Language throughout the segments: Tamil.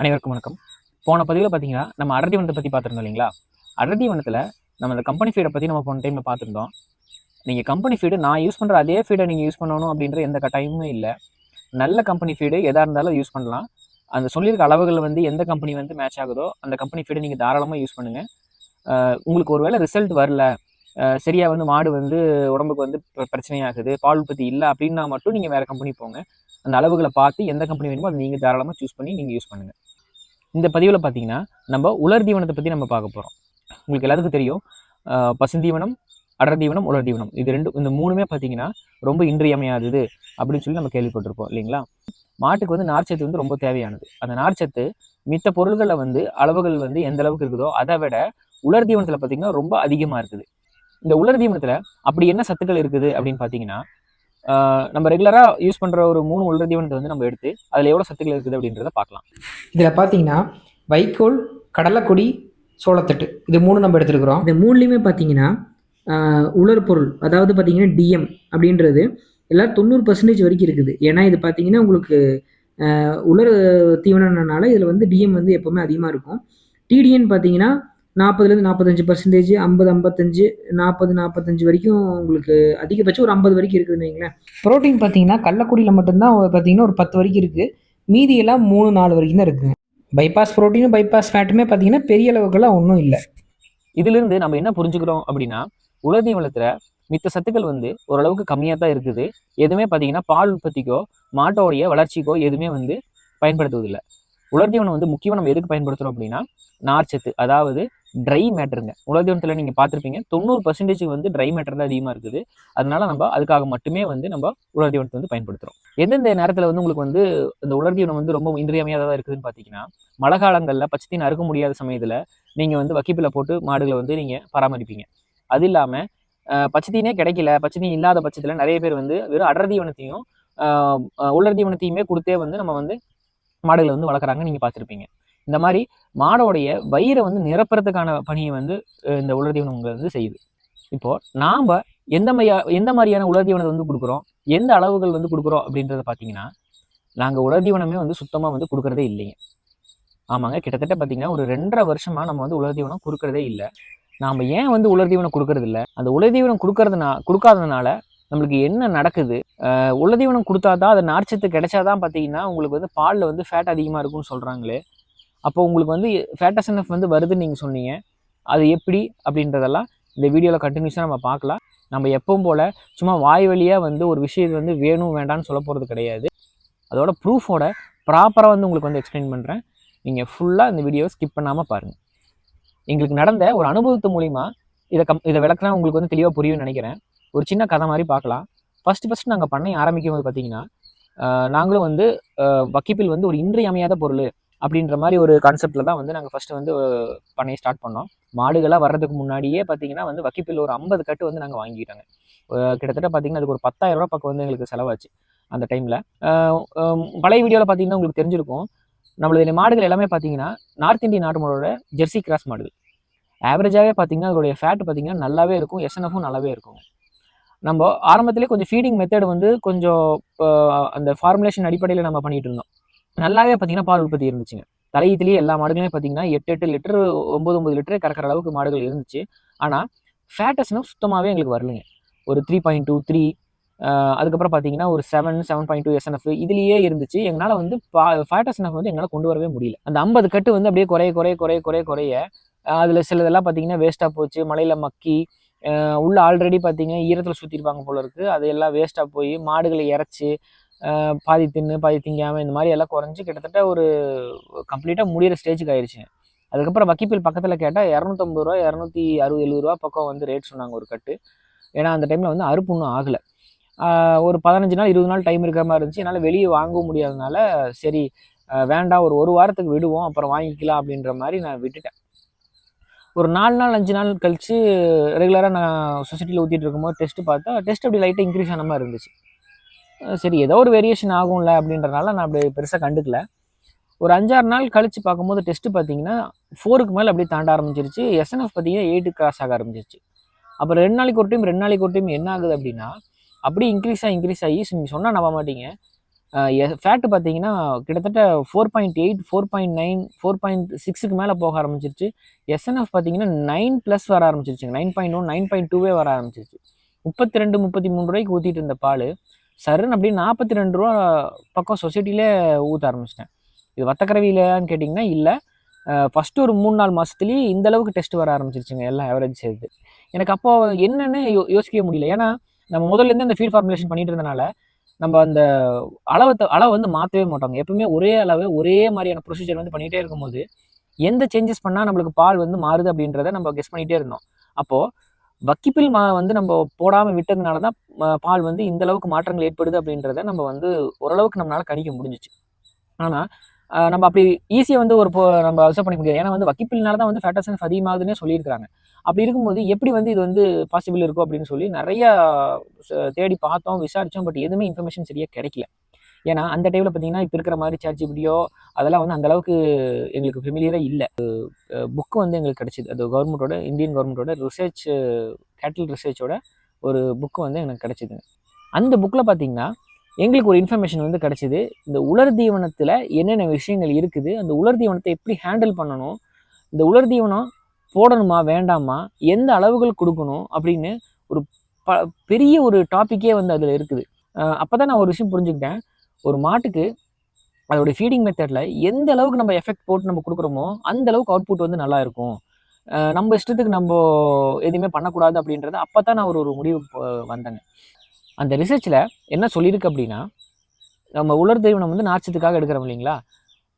அனைவருக்கும் வணக்கம். போன பதிவில் பார்த்தீங்கன்னா நம்ம அடர்த்திவனத்தை பற்றி பார்த்துருந்தோம் இல்லைங்களா? அடர்த்திவனத்தில் நம்ம அந்த கம்பெனி ஃபீடை பற்றி நம்ம போன டைமில் பார்த்துருந்தோம் நீங்கள் கம்பெனி ஃபீடு நான் யூஸ் பண்ணுற அதே ஃபீடை நீங்கள் யூஸ் பண்ணணும் அப்படின்ற எந்த கட்டாயமும் இல்லை. நல்ல கம்பெனி ஃபீடு எதாக இருந்தாலும் யூஸ் பண்ணலாம். அந்த சொல்லியிருக்க அளவுகள் வந்து எந்த கம்பெனி வந்து மேட்ச் ஆகுதோ அந்த கம்பெனி ஃபீடை நீங்கள் தாராளமாக யூஸ் பண்ணுங்கள் உங்களுக்கு ஒரு வேளை ரிசல்ட் வரல சரியாக வந்து மாடு வந்து உடம்புக்கு வந்து பிரச்சனையாகுது பால் உற்பத்தி இல்லை அப்படின்னா மட்டும் நீங்கள் வேறு கம்பெனி போங்க. அந்த அளவுகளை பார்த்து எந்த கம்பெனி வேணுமோ அதை நீங்கள் தாராளமாக சூஸ் பண்ணி நீங்கள் யூஸ் பண்ணுங்கள் இந்த பதிவில் பார்த்தீங்கன்னா நம்ம உலர் தீவனத்தை பற்றி நம்ம பார்க்க போகிறோம் உங்களுக்கு எல்லாத்துக்கும் தெரியும். பசுந்தீவனம் அடர் தீவனம் உலர் தீவனம். இது ரெண்டு இந்த மூணுமே பார்த்தீங்கன்னா ரொம்ப இன்றியமையாதது அப்படின்னு சொல்லி நம்ம கேள்விப்பட்டிருப்போம் இல்லைங்களா? மாட்டுக்கு வந்து நார்ச்சத்து வந்து ரொம்ப தேவையானது. அந்த நார்ச்சத்து மித்த பொருள்களில் வந்து அளவுகள் வந்து எந்த அளவுக்கு இருக்குதோ அதை விட உலர் தீவனத்தில் பார்த்தீங்கன்னா ரொம்ப அதிகமாக இருக்குது. இந்த உலர் தீவனத்தில் அப்படி என்ன சத்துக்கள் இருக்குது அப்படின்னு பார்த்தீங்கன்னா நம்ம ரெகுலராக யூஸ் பண்ணுற ஒரு மூணு உலர் தீவனத்தை வந்து நம்ம எடுத்து அதில் எவ்வளோ சத்துக்கள் இருக்குது அப்படின்றத பார்க்கலாம். இதில் பார்த்தீங்கன்னா வைக்கோல் கடலைக்கொடி சோளத்தட்டு இது மூணு நம்ம எடுத்துருக்குறோம். இந்த மூணுலேயுமே பார்த்தீங்கன்னா உலர் பொருள் அதாவது பார்த்தீங்கன்னா டிஎம் அப்படின்றது எல்லாம் தொண்ணூறு பர்சன்டேஜ் வரைக்கும் இருக்குது. ஏன்னா இது பார்த்தீங்கன்னா உங்களுக்கு உலர் தீவனம்னால இதில் வந்து டிஎம் வந்து எப்போவுமே அதிகமாக இருக்கும். டிடிஎன் பார்த்தீங்கன்னா நாற்பதுலேருந்து நாற்பத்தஞ்சு பர்சன்டேஜ் ஐம்பது ஐம்பத்தஞ்சு நாற்பது நாற்பத்தஞ்சு வரைக்கும் உங்களுக்கு அதிகபட்சம் ஒரு ஐம்பது வரைக்கும் இருக்குதுன்னு வைங்களேன். ப்ரோட்டீன் பார்த்தீங்கன்னா கடலக்குடியில் மட்டும்தான் பார்த்தீங்கன்னா ஒரு பத்து வரைக்கும் இருக்குது மீதியெல்லாம் மூணு நாலு வரைக்கும் தான் இருக்குங்க பைபாஸ் ப்ரோட்டீனும் பைபாஸ் ஃபேட்டுமே பார்த்தீங்கன்னா பெரிய அளவுக்குலாம் ஒன்றும் இல்லை. இதிலிருந்து நம்ம என்ன புரிஞ்சுக்கிறோம் அப்படின்னா உலர் தீவனத்தில் மித்த சத்துக்கள் வந்து ஓரளவுக்கு கம்மியாக தான் இருக்குது. எதுவுமே பார்த்தீங்கன்னா பால் உற்பத்திக்கோ மாட்டோடைய வளர்ச்சிக்கோ எதுவுமே வந்து பயன்படுத்துவதில்லை. உலர் தீவனம் வந்து முக்கியமாக நம்ம எதுக்கு பயன்படுத்துகிறோம் அப்படின்னா நார்ச்சத்து அதாவது ட்ரை மேட்டருங்க உலர் தீவனத்தில் நீங்கள் பார்த்துருப்பீங்க தொண்ணூறு பர்சன்டேஜ் வந்து ட்ரை மேட்டர் தான் அதிகமாக இருக்குது. அதனால நம்ம அதுக்காக மட்டுமே வந்து நம்ம உலர் தீவனத்தை வந்து பயன்படுத்துகிறோம் எந்தெந்த நேரத்தில் வந்து உங்களுக்கு வந்து இந்த உலர் தீவனம் வந்து ரொம்ப இன்றியமையாததாக இருக்குதுன்னு பார்த்தீங்கன்னா மழை காலங்களில் பச்சத்தின் அறுக்க முடியாத சமயத்தில் நீங்கள் வந்து வக்கிப்பில் போட்டு மாடுகளை வந்து நீங்கள் பராமரிப்பீங்க. அது இல்லாமல் பச்சத்தீனே கிடைக்கல பச்சத்தீன் இல்லாத பட்சத்தில் நிறைய பேர் வந்து வெறும் அடர் தீவனத்தையும் உலர் தீவனத்தையுமே கொடுத்தே வந்து நம்ம வந்து மாடுகளை வந்து வளர்க்குறாங்க நீங்கள் பார்த்துருப்பீங்க. இந்த மாதிரி மாடோடைய வயிறை வந்து நிரப்புறதுக்கான பணியை வந்து இந்த உலர் தீவனம் வந்து செய்யுது. இப்போது நாம் எந்த மாதிரியா எந்த மாதிரியான உலர் தீவனத்தை வந்து கொடுக்குறோம் எந்த அளவுகள் வந்து கொடுக்குறோம் அப்படின்றத பார்த்தீங்கன்னா நாங்கள் உலர் தீவனமே வந்து சுத்தமாக வந்து கொடுக்குறதே இல்லைங்க. ஆமாங்க கிட்டத்தட்ட பார்த்தீங்கன்னா ஒரு ரெண்டரை வருஷமாக நம்ம வந்து உலர் தீவனம் கொடுக்கறதே இல்லை. நாம் ஏன் வந்து உலர் தீவனம் கொடுக்கறதில்ல? அந்த உலர் தீவனம் கொடுக்கறதுனா கொடுக்காததுனால நம்மளுக்கு என்ன நடக்குது? உலதீவனம் கொடுத்தா தான் கொடுத்தாதான் அது நார்ச்சத்து கிடைச்சாதான் பார்த்தீங்கன்னா உங்களுக்கு வந்து பாலில் வந்து ஃபேட் அதிகமாக இருக்கும்னு சொல்கிறாங்களே அப்போ உங்களுக்கு வந்து ஃபேட்டஸ்என்எஃப் வந்து வருதுன்னு நீங்கள் சொன்னீங்க. அது எப்படி அப்படின்றதெல்லாம் இந்த வீடியோவில் கண்டினியூஸாக நம்ம பார்க்கலாம். நம்ம எப்பவும் போல் சும்மா வாய் வழியாக வந்து ஒரு விஷயம் வந்து வேணும் வேண்டாம்னு சொல்ல போகிறது கிடையாது. அதோட ப்ரூஃபோட ப்ராப்பராக வந்து உங்களுக்கு வந்து எக்ஸ்பிளைன் பண்ணுறேன் நீங்கள் ஃபுல்லாக இந்த வீடியோவை ஸ்கிப் பண்ணாமல் பாருங்கள் எங்களுக்கு நடந்த ஒரு அனுபவத்து மூலிமா இதை கம் இதை விளக்குனா உங்களுக்கு வந்து தெளிவாக புரியும்னு நினைக்கிறேன். ஒரு சின்ன கதை மாதிரி பார்க்கலாம். ஃபஸ்ட்டு ஃபஸ்ட்டு நாங்கள் பண்ணை ஆரம்பிக்கும் போது பார்த்தீங்கன்னா நாங்களும் வந்து வக்கீப்பில் வக்கிப்பில் வந்து ஒரு இன்றியமையாத பொருள் அப்படின்ற மாதிரி ஒரு கான்செப்டில் தான் வந்து நாங்கள் ஃபஸ்ட்டு வந்து பண்ணையை ஸ்டார்ட் பண்ணோம். மாடுகளாக வர்றதுக்கு முன்னாடியே பார்த்தீங்கன்னா வந்து வக்கிப்பில் ஒரு ஐம்பது கட்டு வந்து நாங்கள் வாங்கிக்கிட்டாங்க. கிட்டத்தட்ட பார்த்தீங்கன்னா அதுக்கு ஒரு பத்தாயிரம் ரூபா பக்கம் வந்து எங்களுக்கு செலவாச்சு அந்த டைமில் பழைய வீடியோவில் பார்த்தீங்கன்னா உங்களுக்கு தெரிஞ்சிருக்கும். நம்மளுடைய மாடுகள் எல்லாமே பார்த்தீங்கன்னா நார்த் இந்தியன் நாட்டு மாடோட ஜெர்சி கிராஸ் மாடுகள். ஆவரேஜாகவே பார்த்தீங்கன்னா அதோடைய ஃபேட் பார்த்தீங்கன்னா நல்லாவே இருக்கும் எஸ்என்எஃப்பும் நல்லாவே இருக்கும் நம்ம ஆரம்பத்திலே கொஞ்சம் ஃபீடிங் மெத்தட் வந்து கொஞ்சம் அந்த ஃபார்முலேஷன் அடிப்படையில் நம்ம பண்ணிட்டு இருந்தோம். நல்லாவே பார்த்தீங்கன்னா பால் உற்பத்தி இருந்துச்சுங்க. தலையீத்திலேயே எல்லா மாடுகளையும் பார்த்தீங்கன்னா எட்டு எட்டு லிட்டர் ஒம்பது ஒம்பது லிட்டரே கறக்கிற அளவுக்கு மாடுகள் இருந்துச்சு. ஆனால் ஃபேட்டஸ்னும் சுத்தமாகவே எங்களுக்கு வரலைங்க. ஒரு த்ரீ பாயிண்ட் டூ த்ரீ அதுக்கப்புறம் பார்த்தீங்கன்னா ஒரு seven seven point two SNF இதுலேயே இருந்துச்சு. எங்களால் வந்து ஃபேட்டஸ்என்எஃப் வந்து எங்களால் கொண்டு வரவே முடியல. அந்த ஐம்பது கட்டு வந்து அப்படியே குறைய குறைய குறைய குறைய குறைய அதில் சிலதெல்லாம் பார்த்தீங்கன்னா வேஸ்ட்டாக போச்சு. மழையில் மக்கி உள்ள ஆல்ரெடி பார்த்தீங்கன்னா ஈரத்தில் சுற்றிருப்பாங்க போல இருக்குது அது எல்லாம் வேஸ்ட்டாக போய் மாடுகளை இறச்சி பாதி தின்னு பாதி திங்காமல் இந்த மாதிரி எல்லாம் குறைஞ்சி கிட்டத்தட்ட ஒரு கம்ப்ளீட்டாக முடிகிற ஸ்டேஜுக்கு ஆயிடுச்சு அதுக்கப்புறம் வக்கிப்பில் பக்கத்தில் கேட்டால் இரநூத்தம்பது ரூபா இரநூத்தி அறுபது எழுபது ரூபா பக்கம் வந்து ரேட் சொன்னாங்க ஒரு கட்டு ஏன்னா அந்த டைமில் வந்து அறுப்பு ஒன்றும் ஆகலை. ஒரு பதினஞ்சு நாள் இருபது நாள் டைம் இருக்கிற மாதிரி இருந்துச்சு. என்னால் வெளியே வாங்கவும் முடியாதனால சரி வேண்டாம் ஒரு ஒரு வாரத்துக்கு விடுவோம் அப்புறம் வாங்கிக்கலாம் அப்படின்ற மாதிரி நான் விட்டுட்டேன். ஒரு நாலு நாள் அஞ்சு நாள் கழித்து ரெகுலராக நான் சொசைட்டியில் ஊற்றிட்டு இருக்கும்போது டெஸ்ட்டு பார்த்தா டெஸ்ட் அப்படி லைட்டாக இன்க்ரீஸ் ஆன மாதிரி இருந்துச்சு. சரி ஏதோ ஒரு வேரியேஷன் ஆகும்ல அப்படின்றனால நான் அப்படி பெருசாக கண்டுக்கல. ஒரு அஞ்சாறு நாள் கழித்து பார்க்கும்போது டெஸ்ட்டு பார்த்தீங்கன்னா ஃபோருக்கு மேலே அப்படியே தாண்ட ஆரம்பிச்சிருச்சு. எஸ்என்எஃப் பார்த்தீங்கன்னா எயிட்டு கிராஸ் ஆக ஆரம்பிச்சிருச்சு. அப்புறம் ரெண்டு நாளைக்கு ஒரு டைம் ரெண்டு நாளைக்கு ஒரு டைம் என்ன ஆகுது அப்படின்னா அப்படியே இன்க்ரீஸ் ஆகி இன்க்ரீஸ் ஆகி நீங்கள் சொன்னால் நம்ப மாட்டீங்க. ஃபேட்டு பார்த்தீங்கன்னா கிட்டத்தட்ட four point eight four point nine four point சிக்ஸுக்கு மேலே போக ஆரம்பிச்சிருச்சு. எஸ்என்எஃப் பார்த்தீங்கன்னா நைன் ப்ளஸ் வர ஆரம்பிச்சிருச்சுங்க. Nine point one nine point டூவே வர ஆரம்பிச்சிருச்சு. முப்பத்தி ரெண்டு முப்பத்தி மூணு ரூபாய்க்கு ஊற்றிட்டு இருந்த பால் சருன்னு அப்படியே நாற்பத்தி ரெண்டு ரூபா பக்கம் சொசைட்டிலே ஊற்ற ஆரம்பிச்சிட்டேன். இது வத்தக்கரவியிலான்னு கேட்டிங்கன்னா இல்லை. ஃபஸ்ட்டு ஒரு மூணு நாலு மாதத்துலேயே இந்த அளவுக்கு டெஸ்ட் வர ஆரம்பிச்சிருச்சுங்க எல்லாம் ஆவரேஜ் சேர்த்து எனக்கு அப்போது என்னென்னு யோ யோசிக்க முடியல. ஏன்னா நம்ம முதல்லேருந்து அந்த ஃபீல்ட் ஃபார்முலேஷன் பண்ணிட்டு இருந்தனால நம்ம அந்த அளவை அளவை வந்து மாற்றவே மாட்டாங்க. எப்பவுமே ஒரே அளவு ஒரே மாதிரியான ப்ரொசீஜர் வந்து பண்ணிகிட்டே இருக்கும்போது எந்த சேஞ்சஸ் பண்ணால் நம்மளுக்கு பால் வந்து மாறுது அப்படின்றத நம்ம கெஸ் பண்ணிகிட்டே இருந்தோம். அப்போது வக்கிப்பில் மா வந்து நம்ம போடாமல் விட்டதுனால தான் பால் வந்து இந்த அளவுக்கு மாற்றங்கள் ஏற்படுது அப்படின்றத நம்ம வந்து ஓரளவுக்கு நம்மளால் கணிக்க முடிஞ்சிச்சு. ஆனால் நம்ம அப்படி ஈஸியாக வந்து ஒரு நம்ம அப்சர்வ் பண்ணிக்க முடியாது. ஏன்னா வந்து வக்கிப்பில்னால தான் வந்து ஃபேட்டசன்ஸ் அதிகமாகுதுன்னே சொல்லியிருக்காங்க அப்படி இருக்கும்போது எப்படி வந்து இது வந்து பாசிபிள் இருக்கும் அப்படின்னு சொல்லி நிறைய தேடி பார்த்தோம் விசாரித்தோம் பட் எதுவுமே இன்ஃபர்மேஷன் சரியாக கிடைக்கல. ஏன்னா அந்த டைமில் பார்த்தீங்கன்னா இப்போ இருக்கிற மாதிரி சார்ஜ் இப்படியோ அதெல்லாம் வந்து அந்தளவுக்கு எங்களுக்கு ஃபெமிலியராக இல்லை. புக்கு வந்து எங்களுக்கு கிடச்சிது. அது கவர்மெண்ட்டோட இந்தியன் கவர்மெண்ட்டோட ரிசர்ச் கேட்டல் ரிசர்ச்சோட ஒரு புக்கு வந்து எனக்கு கிடச்சிதுங்க. அந்த புக்கில் பார்த்தீங்கன்னா எங்களுக்கு ஒரு இன்ஃபர்மேஷன் வந்து கிடச்சிது. இந்த உலர் தீவனத்தில் என்னென்ன விஷயங்கள் இருக்குது அந்த உலர் தீவனத்தை எப்படி ஹேண்டில் பண்ணணும் இந்த உலர் தீவனம் போடணுமா வேண்டாமா எந்த அளவுகள் கொடுக்கணும் அப்படின்னு ஒரு ப பெரிய ஒரு டாப்பிக்கே வந்து அதில் இருக்குது. அப்போ தான் நான் ஒரு விஷயம் புரிஞ்சுக்கிட்டேன். ஒரு மாட்டுக்கு அதோடய ஃபீடிங் மெத்தடில் எந்த அளவுக்கு நம்ம எஃபெக்ட் போட்டு நம்ம கொடுக்குறோமோ அந்த அளவுக்கு அவுட்புட் வந்து நல்லா இருக்கும். நம்ம இஷ்டத்துக்கு நம்ம எதுவுமே பண்ணக்கூடாது அப்படின்றத அப்போ தான் நான் ஒரு ஒரு முடிவு வந்தேங்க. அந்த ரிசர்ச்சில் என்ன சொல்லியிருக்கு அப்படின்னா நம்ம உலர் தீவனம் வந்து நார்ச்சத்துக்காக எடுக்கிறோம் இல்லைங்களா?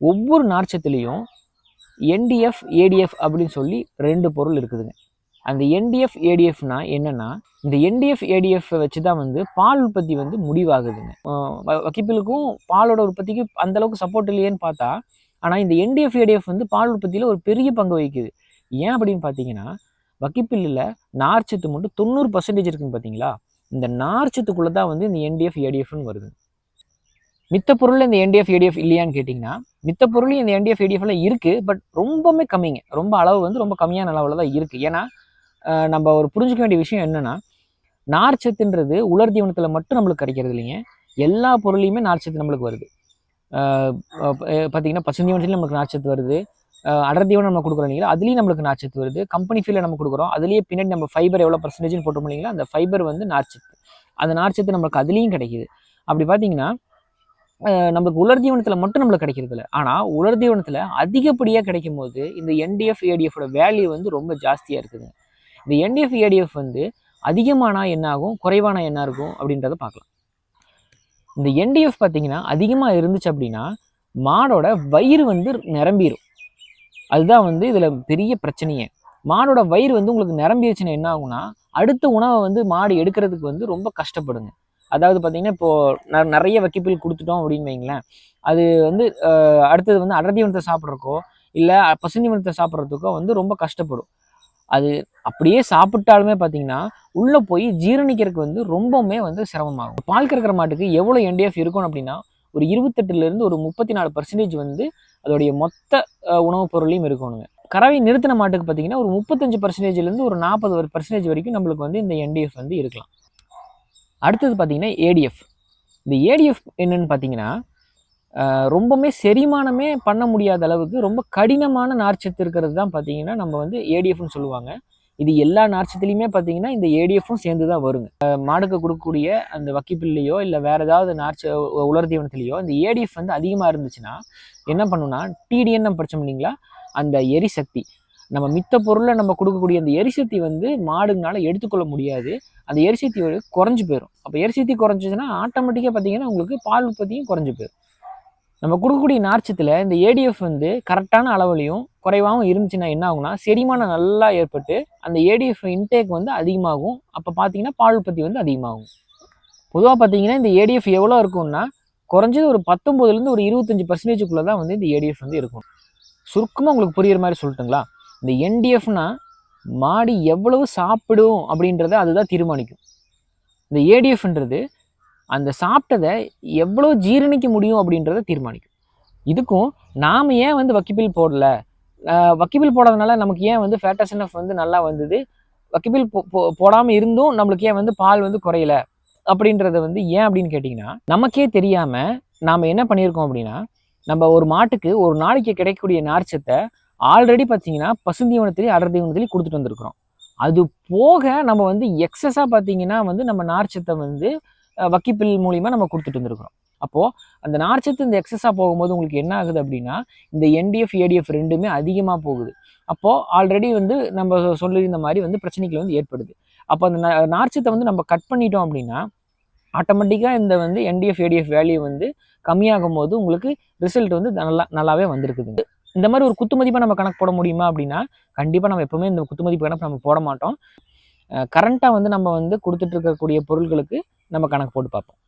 ஒவ்வொரு நார்ச்சத்துலேயும் என்டிஎஃப் ஏடிஎஃப் அப்படின்னு சொல்லி ரெண்டு பொருள் இருக்குதுங்க. அந்த என்டிஎஃப் ஏடிஎஃப்னா என்னென்னா இந்த என்டிஎஃப் ஏடிஎஃப் வச்சு தான் வந்து பால் உற்பத்தி வந்து முடிவாகுதுங்க. வ- வக்கிப்பிலுக்கும் பாலோட உற்பத்திக்கு அந்தளவுக்கு சப்போர்ட் இல்லையேன்னு பார்த்தா ஆனால் இந்த என்டிஎஃப் ஏடிஎஃப் வந்து பால் உற்பத்தியில் ஒரு பெரிய பங்கு வகிக்குது. ஏன் அப்படின்னு பார்த்தீங்கன்னா வக்கிப்பில்லில் நார்ச்சத்து மட்டும் தொண்ணூறு பர்சன்டேஜ் இருக்குன்னு பார்த்தீங்களா? இந்த நார்ச்சத்துக்குள்ளே தான் வந்து இந்த என்டிஎஃப் ஏடிஎஃப்னு வருது மித்த பொருள் இந்த என்டிஎஃப் ஏடிஎஃப் இல்லையான்னு கேட்டிங்கன்னா மித்த பொருளையும் இந்த என்டிஎஃப் ஏடிஎஃப்ல இருக்குது பட் ரொம்பவுமே கம்மிங்க. ரொம்ப அளவு வந்து ரொம்ப கம்மியான அளவில் தான் இருக்குது ஏன்னா நம்ம ஒரு புரிஞ்சுக்க வேண்டிய விஷயம் என்னென்னா நார்ச்சத்துன்றது உலர் தீவனத்தில் மட்டும் நம்மளுக்கு கிடைக்கிறது இல்லைங்க. எல்லா பொருளையுமே நார்ச்சத்து நம்மளுக்கு வருது. அஹ், அஹ், பார்த்தீங்கன்னா பசுந்தீவனத்துலேயும் நம்மளுக்கு நார்ச்சத்து வருது. அடர் தீவனம் நம்ம கொடுக்குறோம் இல்லைங்களா அதுலேயும் நம்மளுக்கு நார்ச்சத்து வருது. கம்பெனி ஃபீல்டில் நம்ம கொடுக்குறோம். அதுலேயே பின்னாடி நம்ம ஃபைபர் எவ்வளோ பர்சன்டேஜ்னு போட்டோம் இல்லைங்களா அந்த ஃபைபர் வந்து நார்ச்சத்து அந்த நார்ச்சத்து நம்மளுக்கு அதுலேயும் கிடைக்குது. அப்படி பார்த்தீங்கன்னா நம்மளுக்கு உலர் தீவனத்தில் மட்டும் நம்மளுக்கு கிடைக்கிறது இல்லை. ஆனால் உலர் தீவனத்தில் அதிகப்படியாக கிடைக்கும் போது இந்த என்டிஎஃப் ஏடிஎஃபோட வேல்யூ வந்து ரொம்ப ஜாஸ்தியாக இருக்குதுங்க இந்த என்டிஎஃப் ஏடிஎஃப் வந்து அதிகமானா என்ன ஆகும்? குறைவானா என்ன இருக்கும்? அப்படின்றத பார்க்கலாம். இந்த என்டிஎஃப் பார்த்தீங்கன்னா அதிகமாக இருந்துச்சு அப்படின்னா மாடோட வயிறு வந்து நிரம்பிடும் அதுதான் வந்து இதில் பெரிய பிரச்சனையே. மாடோட வயிறு வந்து உங்களுக்கு நிரம்பிடுச்சுன்னா என்ன ஆகும்னா அடுத்த உணவை வந்து மாடு எடுக்கிறதுக்கு வந்து ரொம்ப கஷ்டப்படுங்க. அதாவது பார்த்தீங்கன்னா இப்போது நிறைய வக்கிப்பில் கொடுத்துட்டோம் அப்படின்னு வைங்களேன் அது வந்து அடுத்தது வந்து அடர்தீவனத்தை சாப்பிட்றக்கோ இல்லை பசுந்தீவனத்தை சாப்பிட்றதுக்கோ வந்து ரொம்ப கஷ்டப்படும். அது அப்படியே சாப்பிட்டாலுமே பார்த்தீங்கன்னா உள்ளே போய் ஜீரணிக்கிறதுக்கு வந்து ரொம்பவுமே வந்து சிரமமாகும். பால் கறக்கிற மாட்டுக்கு எவ்வளோ என்டிஎஃப் இருக்கும் அப்படின்னா ஒரு இருபத்தெட்டுலேருந்து ஒரு முப்பத்தி நாலு பர்சன்டேஜ் வந்து அதோடைய மொத்த உணவுப் பொருளையும் இருக்கணுங்க. கறவை நிறுத்தின மாட்டுக்கு பார்த்தீங்கன்னா ஒரு முப்பத்தஞ்சு பர்சன்டேஜ்லேருந்து ஒரு நாற்பது ஒரு பர்சன்டேஜ் வரைக்கும் நம்மளுக்கு வந்து இந்த என்டிஎஃப் வந்து இருக்கலாம். அடுத்தது பார்த்தீங்கன்னா ஏடிஎஃப் இந்த ஏடிஎஃப் என்னென்னு பார்த்தீங்கன்னா ரொம்பவுமே செரிமானமே பண்ண முடியாத அளவுக்கு ரொம்ப கடினமான நார்ச்சத்து இருக்கிறது தான் பார்த்தீங்கன்னா நம்ம வந்து ஏடிஎஃப்னு சொல்லுவாங்க. இது எல்லா நார்ச்சத்துலேயுமே பார்த்தீங்கன்னா இந்த ஏடிஎஃப்பும் சேர்ந்து தான் வருங்க. மாடுக்கு கொடுக்கக்கூடிய அந்த வக்கிப்பில்லையோ இல்லை வேறு ஏதாவது நார்ச்ச உ- உலர் தீவனத்துலையோ இந்த ஏடிஎஃப் வந்து அதிகமாக இருந்துச்சுன்னா என்ன பண்ணுன்னா டிடிஎன் நம்ம படிச்சோம் இல்லைங்களா? அந்த எரிசக்தி. நம்ம மித்த பொருளை நம்ம கொடுக்கக்கூடிய அந்த எரிசக்தி வந்து மாடுங்களால எடுத்துக்கொள்ள முடியாது. அந்த எரிசக்தி குறைஞ்சி போயிடும் அப்போ எரிசக்தி குறைஞ்சிச்சுன்னா ஆட்டோமேட்டிக்காக பார்த்தீங்கன்னா உங்களுக்கு பால் உற்பத்தியும் குறைஞ்சி போயிடும் நம்ம கொடுக்கக்கூடிய நார்ச்சத்தில் இந்த ஏடிஎஃப் வந்து கரெக்டான அளவுலையும் குறைவாகவும் இருந்துச்சுன்னா என்ன ஆகும்னா செரிமானம் நல்லா ஏற்பட்டு அந்த ஏடிஎஃப் இன்டேக் வந்து அதிகமாகும். அப்போ பார்த்தீங்கன்னா பால் உற்பத்தி வந்து அதிகமாகும். பொதுவாக பார்த்தீங்கன்னா இந்த ஏடிஎஃப் எவ்வளோ இருக்கும்னா குறைஞ்சது ஒரு பத்தொம்போதுலேருந்து ஒரு இருபத்தஞ்சி பர்சன்டேஜுக்குள்ளே தான் வந்து இந்த ஏடிஎஃப் வந்து இருக்கும். சுருக்கமாக உங்களுக்கு புரியுற மாதிரி சொல்லட்டுங்களா? இந்த என்டிஎஃப்னா மாடு எவ்வளவு சாப்பிடும் அப்படின்றத அதுதான் தீர்மானிக்கும். இந்த ஏடிஎஃப்ன்றது அந்த சாப்பிட்டதை எவ்வளோ ஜீரணிக்க முடியும் அப்படின்றத தீர்மானிக்கும். இதுக்கும் நாம் ஏன் வந்து வக்கிபில் போடல? வக்கிபில் போடாதனால நமக்கு ஏன் வந்து ஃபேட்டஸ்என்எஃப் வந்து நல்லா வந்தது? வக்கிபில் போ போடாமல் இருந்தும் நம்மளுக்கு ஏன் வந்து பால் வந்து குறையல? அப்படின்றத வந்து ஏன் அப்படின்னு கேட்டிங்கன்னா நமக்கே தெரியாமல் நாம் என்ன பண்ணியிருக்கோம் அப்படின்னா நம்ம ஒரு மாட்டுக்கு ஒரு நாளைக்கு கிடைக்கக்கூடிய நார்ச்சத்தை ஆல்ரெடி பார்த்தீங்கன்னா பசுந்தீவனத்திலேயே அடர் தீவனத்திலேயே கொடுத்துட்டு வந்திருக்கிறோம். அது போக நம்ம வந்து எக்ஸஸாக பார்த்தீங்கன்னா வந்து நம்ம நார்ச்சத்தை வந்து வக்கிப்பில் மூலியமாக நம்ம கொடுத்துட்டு வந்திருக்கிறோம். அப்போது அந்த நார்ச்சத்து இந்த எக்ஸஸாக போகும்போது உங்களுக்கு என்ன ஆகுது அப்படின்னா இந்த என்டிஎஃப் ஏடிஎஃப் ரெண்டுமே அதிகமாக போகுது. அப்போது ஆல்ரெடி வந்து நம்ம சொல்லியிருந்த மாதிரி வந்து பிரச்சனைகள் வந்து ஏற்படுது. அப்போ அந்த நார்ச்சத்தை வந்து நம்ம கட் பண்ணிட்டோம் அப்படின்னா ஆட்டோமேட்டிக்காக இந்த வந்து என்டிஎஃப் ஏடிஎஃப் வேல்யூ வந்து கம்மியாகும் போது உங்களுக்கு ரிசல்ட் வந்து நல்லா நல்லாவே வந்திருக்குது இந்த மாதிரி ஒரு குத்து மதிப்பாக நம்ம கணக்கு போட முடியுமா அப்படின்னா கண்டிப்பாக நம்ம எப்பவுமே இந்த குத்து மதிப்பு கணக்கு நம்ம போட மாட்டோம். கரண்ட்டாக வந்து நம்ம வந்து கொடுத்துட்டு இருக்கக்கூடிய பொருட்களுக்கு நம்ம கணக்கு போட்டு பார்ப்போம்.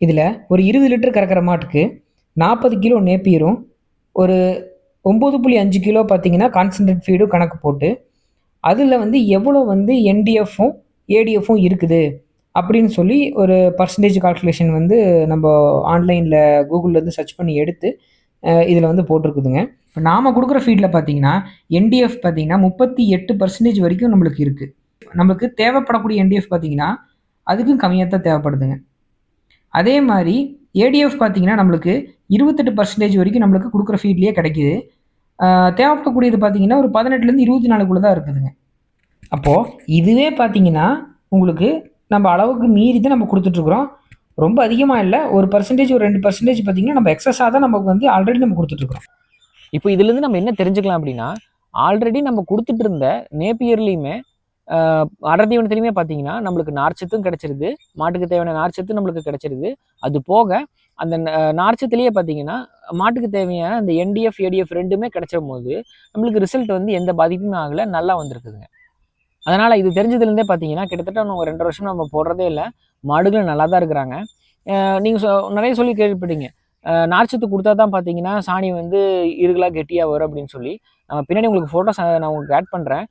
இதில் ஒரு இருபது லிட்டர் கறக்கிற மாட்டுக்கு நாற்பது கிலோ நேப்பியரும் ஒரு ஒம்பது புள்ளி அஞ்சு கிலோ பார்த்தீங்கன்னா கான்சன்ட்ரேட் ஃபீடும் கணக்கு போட்டு அதில் வந்து எவ்வளோ வந்து என்டிஎஃப்பும் ஏடிஎஃப்பும் இருக்குது அப்படின்னு சொல்லி ஒரு பர்சன்டேஜ் கால்குலேஷன் வந்து நம்ம ஆன்லைனில் கூகுளில் இருந்து சர்ச் பண்ணி எடுத்து இதில் வந்து போட்டிருக்குதுங்க. இப்போ நாம் கொடுக்குற ஃபீடில் பார்த்தீங்கன்னா என்டிஎஃப் பார்த்தீங்கன்னா முப்பத்தி எட்டு பர்சன்டேஜ் வரைக்கும் நம்மளுக்கு இருக்குது நம்மளுக்கு தேவைப்படக்கூடிய என்டிஎஃப் பார்த்தீங்கன்னா அதுக்கும் கம்மியாக தான் தேவைப்படுதுங்க. அதே மாதிரி ஏடிஎஃப் பார்த்தீங்கன்னா நம்மளுக்கு இருபத்தெட்டு பர்சன்டேஜ் வரைக்கும் நம்மளுக்கு கொடுக்குற ஃபீட்லேயே கிடைக்கிது. தேவைப்படக்கூடியது பார்த்தீங்கன்னா ஒரு பதினெட்டுலேருந்து இருபத்தி நாலுக்குள்ளே தான் இருக்குதுங்க. அப்போது இதுவே பார்த்தீங்கன்னா உங்களுக்கு நம்ம அளவுக்கு மீறி தான் நம்ம கொடுத்துட்ருக்குறோம் ரொம்ப அதிகமாக இல்லை. ஒரு பர்சன்டேஜ் ஒரு ரெண்டு பர்சன்டேஜ் பார்த்தீங்கன்னா நம்ம எக்ஸஸாக தான் நமக்கு வந்து ஆல்ரெடி நம்ம கொடுத்துட்ருக்கோம் இப்போ இதுலேருந்து நம்ம என்ன தெரிஞ்சுக்கலாம் அப்படின்னா ஆல்ரெடி நம்ம கொடுத்துட்டு இருந்த நேப்பியர்லேயுமே அடர் தீவனத்துலையுமே பார்த்தீங்கன்னா நம்மளுக்கு நார்ச்சத்தும் கிடைச்சிருது. மாட்டுக்கு தேவையான நார்ச்சத்தும் நம்மளுக்கு கிடைச்சிருது. அது போக அந்த நார்ச்சத்துலேயே பார்த்தீங்கன்னா மாட்டுக்கு தேவையான அந்த என்டிஎஃப் ஏடிஎஃப் ரெண்டுமே கிடைச்ச போது நம்மளுக்கு ரிசல்ட் வந்து எந்த பாதிப்புமே ஆகலை. நல்லா வந்திருக்குதுங்க. அதனால் இது தெரிஞ்சதுலேருந்தே பார்த்தீங்கன்னா கிட்டத்தட்ட நம்ம ரெண்டு வருஷம் நம்ம போடுறதே இல்லை. மாடுகளும் நல்லா தான் இருக்கிறாங்க நீங்கள் சொ நிறைய சொல்லி கேள்விப்பட்டீங்க நார்ச்சத்து கொடுத்தா தான் பார்த்தீங்கன்னா சாணி வந்து இருகலாக கெட்டியாக வரும் அப்படின்னு சொல்லி. நம்ம பின்னாடி உங்களுக்கு ஃபோட்டோஸ் நான் உங்களுக்கு ஆட் பண்ணுறேன்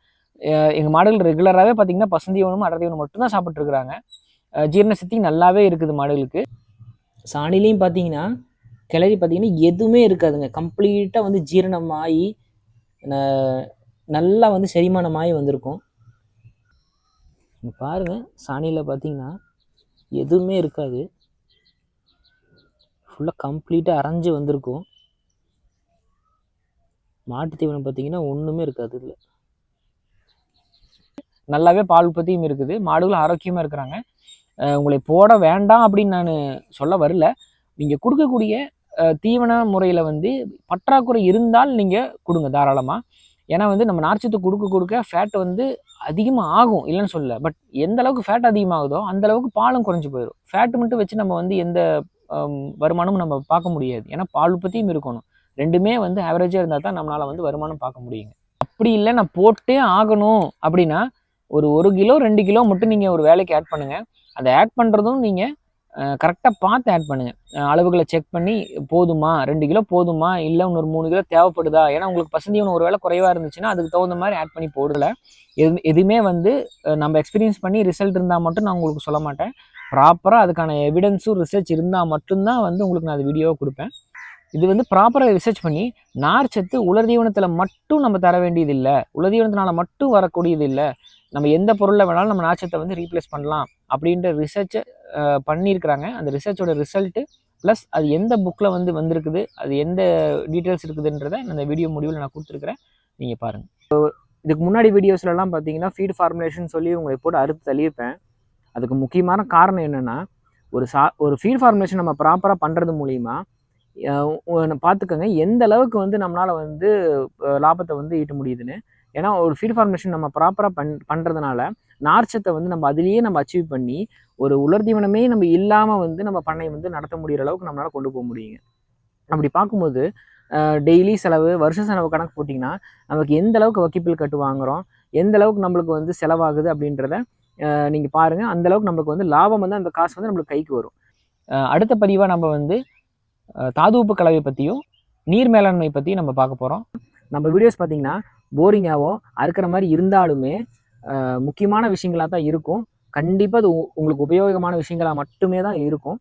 எங்கள் மாடுகள் ரெகுலராகவே பார்த்தீங்கன்னா பசந்தீவனும் அடர்தீவனம் மட்டும்தான் சாப்பிட்ருக்குறாங்க ஜீரண சக்தி நல்லாவே இருக்குது மாடுகளுக்கு. சாணிலையும் பார்த்தீங்கன்னா கிளறி பார்த்தீங்கன்னா எதுவுமே இருக்காதுங்க. கம்ப்ளீட்டாக வந்து ஜீரணமாகி நல்லா வந்து செரிமானமாகி வந்திருக்கும். பாருங்கள் பாருங்க சாணியில் பார்த்தீங்கன்னா எதுவுமே இருக்காது. ஃபுல்லாக கம்ப்ளீட்டாக அரைஞ்சு வந்திருக்கும். மாட்டு தீவனம் பார்த்தீங்கன்னா ஒன்றுமே இருக்காது இதில். நல்லாவே பால் உற்பத்தியும் இருக்குது. மாடுகளும் ஆரோக்கியமாக இருக்கிறாங்க. அஹ் உங்களை போட வேண்டாம் அப்படின்னு நான் சொல்ல வரல. நீங்கள் கொடுக்கக்கூடிய தீவன முறையில் வந்து பற்றாக்குறை இருந்தால் நீங்கள் கொடுங்க தாராளமாக ஏன்னா வந்து நம்ம நார்ச்சத்து கொடுக்க கொடுக்க ஃபேட் வந்து அதிகமாக ஆகும் இல்லைன்னு சொல்லல. பட் எந்த அளவுக்கு ஃபேட் அதிகமாகுதோ அந்த அளவுக்கு பாலும் குறைஞ்சி போயிடும் ஃபேட் மட்டும் வச்சு நம்ம வந்து எந்த வருமானமும் நம்ம பார்க்க முடியாது. ஏன்னா பால் உற்பத்தியும் இருக்கணும். ரெண்டுமே வந்து ஆவரேஜாக இருந்தால் தான் நம்மளால் வந்து வருமானம் பார்க்க முடியுங்க. அப்படி இல்லை நான் போட்டே ஆகணும் அப்படின்னா ஒரு ஒரு கிலோ ரெண்டு கிலோ மட்டும் நீங்கள் ஒரு வேலைக்கு ஆட் பண்ணுங்கள் அதை ஆட் பண்ணுறதும் நீங்கள் கரெக்டாக பார்த்து ஆட் பண்ணுங்கள் அளவுகளை செக் பண்ணி போதுமா? ரெண்டு கிலோ போதுமா? இல்லை இன்னொரு மூணு கிலோ தேவைப்படுதா? ஏன்னா உங்களுக்கு பசந்தீவனம் ஒரு வேளை குறைவாக இருந்துச்சுன்னா அதுக்கு தகுந்த மாதிரி ஆட் பண்ணி போடல. எது எதுவுமே வந்து நம்ம எக்ஸ்பீரியன்ஸ் பண்ணி ரிசல்ட் இருந்தால் மட்டும் நான் உங்களுக்கு சொல்ல மாட்டேன். ப்ராப்பராக அதுக்கான எவிடன்ஸும் ரிசர்ச் இருந்தால் மட்டும்தான் வந்து உங்களுக்கு நான் அது வீடியோவை கொடுப்பேன். இது வந்து ப்ராப்பராக ரிசர்ச் பண்ணி நார் சத்து உலர் தீவனத்தில் மட்டும் நம்ம தர வேண்டியது இல்லை உலர் தீவனத்தினால மட்டும் வரக்கூடியது இல்லை நம்ம எந்த பொருளில் வேணாலும் நம்ம நாச்சத்தை வந்து ரீப்ளேஸ் பண்ணலாம் அப்படின்ற ரிசர்ச்சை பண்ணியிருக்கிறாங்க. அந்த ரிசர்ச்சோட ரிசல்ட்டு ப்ளஸ் அது எந்த புக்கில் வந்து வந்திருக்குது அது எந்த டீட்டெயில்ஸ் இருக்குதுன்றதை அந்த இந்த வீடியோ முடிவில் நான் கொடுத்துருக்குறேன். நீங்கள் பாருங்கள் இதுக்கு முன்னாடி வீடியோஸ்லலாம் பார்த்தீங்கன்னா ஃபீட் ஃபார்முலேஷன் சொல்லி உங்களை போட்டு அறுத்து தள்ளியிருப்பேன். அதுக்கு முக்கியமான காரணம் என்னென்னா ஒரு சா ஒரு ஃபீட் ஃபார்முலேஷன் நம்ம ப்ராப்பராக பண்ணுறது மூலிமா பார்த்துக்கோங்க எந்த அளவுக்கு வந்து நம்மளால் வந்து லாபத்தை வந்து ஈட்ட முடியுதுன்னு. ஏன்னா ஒரு ஃபீட் ஃபார்மேஷன் நம்ம ப்ராப்பராக பண் பண்ணுறதுனால நார்ச்சத்தை வந்து நம்ம அதுலேயே நம்ம அச்சீவ் பண்ணி ஒரு உலர் தீவனமே நம்ம இல்லாமல் வந்து நம்ம பண்ணை வந்து நடத்த முடிகிற அளவுக்கு நம்மளால் கொண்டு போக முடியுங்க. அப்படி பார்க்கும்போது டெய்லி செலவு வருஷ செலவு கணக்கு போட்டிங்கன்னா நமக்கு எந்த அளவுக்கு வக்கிப்பில் கட்டு வாங்குகிறோம் எந்த அளவுக்கு நம்மளுக்கு வந்து செலவாகுது அப்படின்றத நீங்கள் பாருங்கள் அந்த அளவுக்கு நம்மளுக்கு வந்து லாபம் வந்து அந்த காசு வந்து நம்மளுக்கு கைக்கு வரும். அடுத்த பதிவாக நம்ம வந்து அஹ் தாது உப்பு கலவை பற்றியும் நீர் மேலாண்மை பற்றியும் நம்ம பார்க்க போகிறோம் நம்ம வீடியோஸ் பார்த்தீங்கன்னா போரிங்காவோ அறுக்கிற மாதிரி இருந்தாலுமே முக்கியமான விஷயங்களாக தான் இருக்கும். கண்டிப்பாக அது உ- உங்களுக்கு உபயோகமான விஷயங்களாக மட்டுமே தான் இருக்கும்.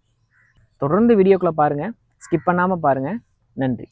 தொடர்ந்து வீடியோக்களை பாருங்கள் ஸ்கிப் பண்ணாமல் பாருங்கள் நன்றி.